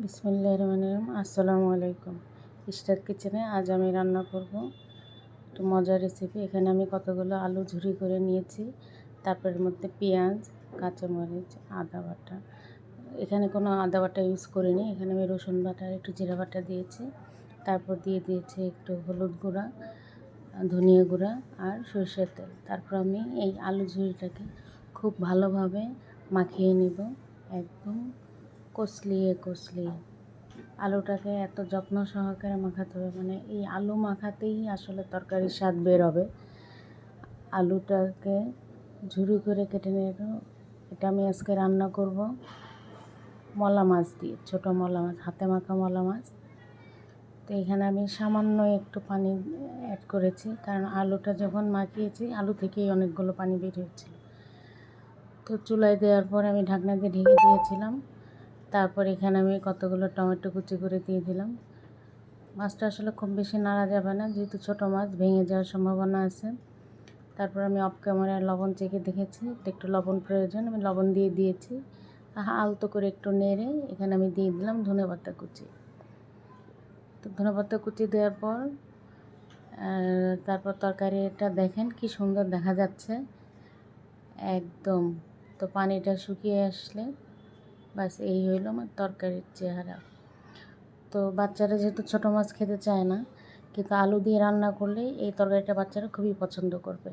বিসমুল্লাহ আসসালামু আলাইকুম। স্টার কিচেনে আজ আমি রান্না করব একটু মজার রেসিপি এখানে আমি কতগুলো আলু ঝুরি করে নিয়েছি। তারপরের মধ্যে পেঁয়াজ, কাঁচামরিচ, আদা বাটা। এখানে কোনো আদা বাটা ইউজ করিনি। এখানে আমি রসুন বাটা, একটু জিরা বাটা দিয়েছি। তারপর দিয়ে দিয়েছি একটু হলুদ গুঁড়া, ধনিয়া গুঁড়া আর সরষের তেল। তারপর আমি এই আলু ঝুড়িটাকে খুব ভালোভাবে মাখিয়ে নিব। একদম কষলিয়ে কষলিয়ে। আলুটাকে এত যত্ন সহকারে মাখাতে হবে মানে এই আলু মাখাতেই আসলে তরকারির স্বাদ বের হবে। আলুটাকে ঝুরি করে কেটে নেব এটা আমি আজকে রান্না করব মলা মাছ দিয়ে, ছোটো মলা মাছ, হাতে মাখা মলা মাছ। তো এখানে আমি সামান্য একটু পানি অ্যাড করেছি, কারণ আলুটা যখন মাখিয়েছি, আলু থেকেই অনেকগুলো পানি বের হয়েছিল। তো চুলায় দেওয়ার পর আমি ঢাকনা দিয়ে ঢেকে দিয়েছিলাম। তারপর এখানে আমি কতগুলো টমেটো কুচি করে দিয়ে দিলাম। মাছটা আসলে খুব বেশি নাড়া যাবে না, যেহেতু ছোটো মাছ, ভেঙে যাওয়ার সম্ভাবনা আছে। তারপর আমি অফ ক্যামেরায় লবণ চেখে দেখেছি একটু লবণ প্রয়োজন, আমি লবণ দিয়ে দিয়েছি। আলতো করে একটু নেড়ে এখানে আমি দিয়ে দিলাম ধনে পাতা কুচি। তো ধনে পাতা কুচি দেওয়ার পর তারপর তরকারিটা দেখেন কি সুন্দর দেখা যাচ্ছে। একদম, তো পানিটা শুকিয়ে আসলে বাস এই হইল আমার তরকারির চেহারা। তো বাচ্চারা যেহেতু ছোটো মাছ খেতে চায় না, কিন্তু আলু দিয়ে রান্না করলে এই তরকারিটা বাচ্চারা খুবই পছন্দ করবে।